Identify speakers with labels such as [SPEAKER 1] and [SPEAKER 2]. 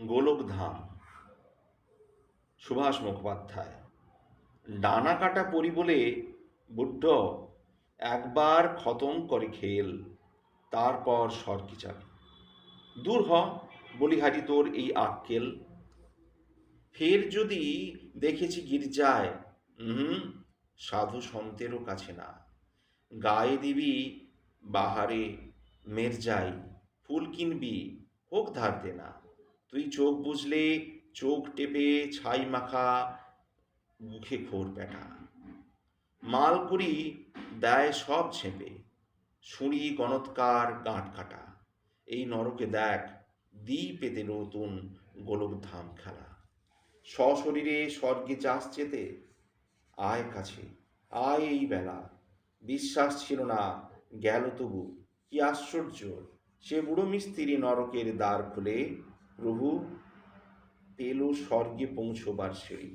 [SPEAKER 1] গোলকধাম। সুভাষ মুখোপাধ্যায়। ডানা কাটা পরি বলে বুদ্ধ একবার খতম করে খেল, তারপর সরকি চাল দূর হ বলিহারি তোর এই আক্কেল। ফের যদি দেখেছি গির্জায় হুম সাধু সন্তেরও কাছে না। গায়ে দিবি বাহারে মেরজাই ফুল কিনবি, হোক ধার দে না তুই চোখ বুঝলে, চোখ টেপে ছাই মাখা মুখে ঘোর পেটা মালকুড়ি দেয় সব ছেপে ছুরি গণৎকার, গাঁট কাটা। এই নরকে দেখ, দি পেতে নতুন গোলকধাম খেলা। সশরীরে স্বর্গে চাষ চেতে, আয় কাছে, আয় এই বেলা। বিশ্বাস ছিল না, গেল তবু, কি আশ্চর্য। সে বুড়ো মিস্ত্রি নরকের দ্বার খুলে প্রভু পেল স্বর্গে পৌঁছবার সিঁড়ি